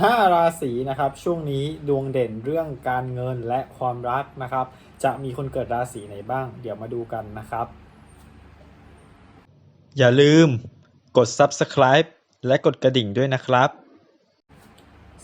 5 ราศีนะครับช่วงนี้ดวงเด่นเรื่องการเงินและความรักนะครับ จะมีคนเกิดราศีไหนบ้าง เดี๋ยวมาดูกันนะครับ อย่าลืมกด subscribe และกดกระดิ่งด้วยนะครับ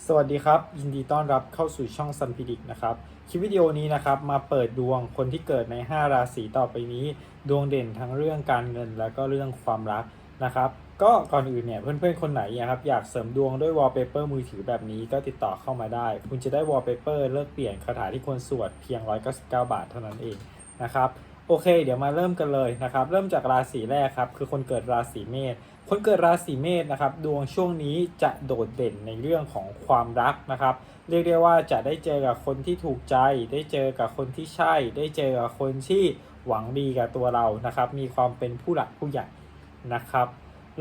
สวัสดีครับ ยินดีต้อนรับเข้าสู่ช่องซันพิดิกนะครับ คลิปวิดีโอนี้นะครับมาเปิดดวงคนที่เกิดใน 5 ราศีต่อไปนี้ ดวงเด่นทั้งเรื่องการเงินและก็เรื่องความรัก นะครับก็ก่อนอื่นเนี่ยเพื่อนๆคนไหนนะครับอยากเสริมดวงด้วยวอลเปเปอร์มือถือแบบนี้ก็ติดต่อเข้ามาได้ คุณจะได้วอลเปเปอร์เลิกเปลี่ยนคาถาที่ควรสวดเพียง 199 บาทเท่านั้นเองนะครับโอเค เดี๋ยวมาเริ่มกันเลยนะครับ เริ่มจากราศีแรกครับคือคนเกิดราศีเมษคนเกิดราศีเมษนะครับดวงช่วงนี้จะโดดเด่นในเรื่องของความรักนะครับ เรียกได้ว่าจะได้เจอกับคนที่ถูกใจ ได้เจอกับคนที่ใช่ ได้เจอกับคนที่หวังดีกับตัวเรานะครับ มีความเป็นผู้หลักผู้ใหญ่ นะครับ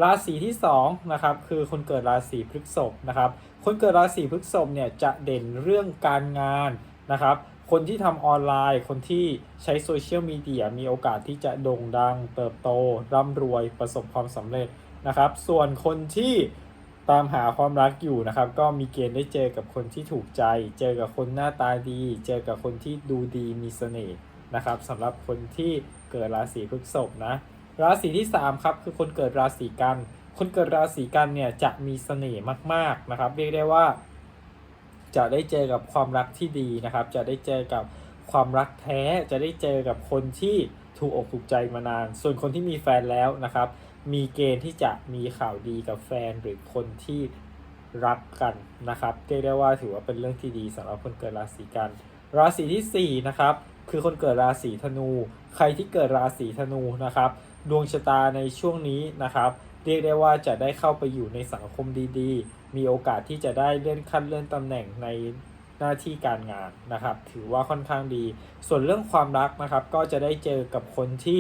ราศีที่2นะครับคือคนเกิดราศีพฤษภนะครับ คนเกิดราศีพฤษภเนี่ยจะเด่นเรื่องการงานนะครับ คนที่ทำออนไลน์ คนที่ใช้โซเชียลมีเดียมีโอกาสที่จะโด่งดัง เติบโต ร่ำรวยประสบความสำเร็จนะครับ ส่วนคนที่ตามหาความรักอยู่นะครับ ก็มีเกณฑ์ได้เจอกับคนที่ถูกใจ เจอกับคนหน้าตาดี เจอกับคนที่ดูดีมีเสน่ห์นะครับสำหรับคนที่เกิดราศีพฤษภนะ ราศีที่ 3 ครับ คือคนเกิดราศีกัน คนเกิดราศีกันเนี่ยจะมีเสน่ห์มาก ๆนะครับ เรียกได้ว่า จะได้เจอกับความรักที่ดีนะครับ จะได้เจอกับความรักแท้จะได้เจอกับคนที่ถูกอกถูกใจมานาน ส่วนคนที่มีแฟนแล้วนะครับ มีเกณฑ์ที่จะมีข่าวดีกับแฟนหรือคนที่รักกันนะครับเรียกได้ว่าถือว่าเป็นเรื่องที่ดีสำหรับคนเกิดราศีกัน ราศีที่ 4 นะครับ คือคนเกิดราศีธนู ใครที่เกิดราศีธนูนะครับ ดวงชะตาในช่วงนี้นะครับ เรียกได้ว่าจะได้เข้าไปอยู่ในสังคมดีๆ มีโอกาสที่จะได้เลื่อนขั้นเลื่อนตำแหน่งในหน้าที่การงานนะครับ ถือว่าค่อนข้างดี ส่วนเรื่องความรักนะครับ ก็จะได้เจอกับคนที่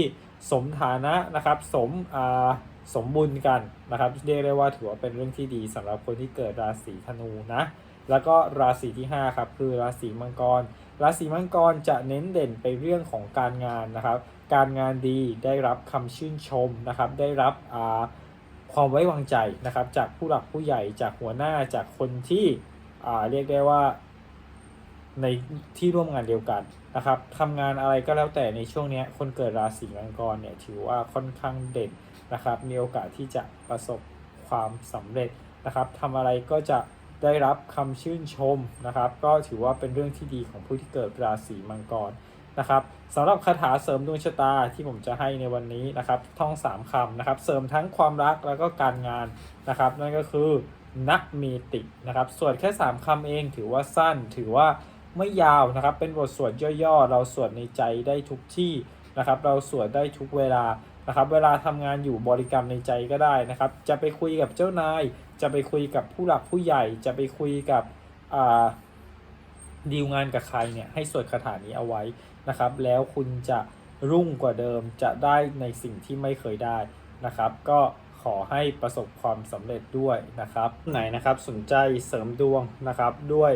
สมฐานะนะครับ สมอ่าสมบุญกันนะครับ เรียกได้ว่าถือว่าเป็นเรื่องที่ดีสำหรับคนที่เกิดราศีธนูนะ แล้วก็ราศีที่ 5 ครับคือราศีมังกร ราศีมังกรจะเน้นเด่นไปเรื่องของการงานนะครับ การงานดีได้รับคำชื่นชมนะครับ ได้รับความไว้วางใจนะครับ จากผู้หลักผู้ใหญ่จากหัวหน้าจากคนที่เรียกได้ว่าในที่ร่วมงานเดียวกันนะครับทำงานอะไรก็แล้วแต่ในช่วงนี้คนเกิดราศีมังกรเนี่ยถือว่าค่อนข้างเด่นนะครับ มีโอกาสที่จะประสบความสำเร็จนะครับทำอะไรก็จะ ได้รับคำชื่นชมนะครับ ก็ถือว่าเป็นเรื่องที่ดีของผู้ที่เกิดราศีมังกรนะครับสำหรับคาถาเสริมดวงชะตาที่ผมจะให้ในวันนี้นะครับท่อง 3คำนะครับ เสริมทั้งความรักแล้วก็การงานนะครับ นั่นก็คือนักมีตินะครับส่วนแค่ 3คำเองถือว่าสั้นถือว่าไม่ยาวนะครับ เป็นบทสวดย่อๆ เราสวดในใจได้ทุกที่นะครับ เราสวดได้ทุกเวลานะครับ เวลาทำงานอยู่บริกรรมในใจก็ได้นะครับ จะไปคุยกับเจ้านาย จะไปคุยกับผู้หลักผู้ใหญ่ จะไปคุยกับดีลงานกับใครเนี่ยให้สวดคาถานี้เอาไว้นะครับ แล้วคุณจะรุ่งกว่าเดิมจะได้ในสิ่งที่ไม่เคยได้นะครับ ก็ขอให้ประสบความสำเร็จด้วยนะครับ ไหนนะครับสนใจเสริมดวงนะครับด้วย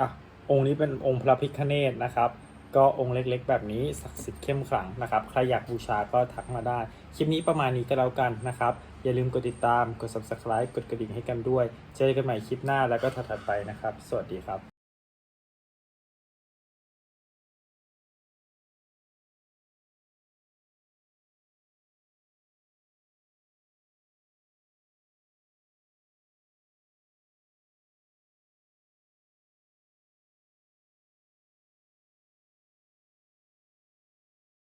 อะองค์นี้เป็นองค์พระพิฆเนศนะครับ ก็องค์เล็กๆ แบบนี้ศักดิ์สิทธิ์เข้มขลังนะครับใครอยากบูชาก็ทักมาได้ คลิปนี้ประมาณนี้ก็แล้วกันนะครับ อย่าลืมกดติดตามกด subscribe กดกระดิ่งให้กันด้วย เจอกันใหม่คลิปหน้าแล้วก็ถัดๆไปนะครับ สวัสดีครับ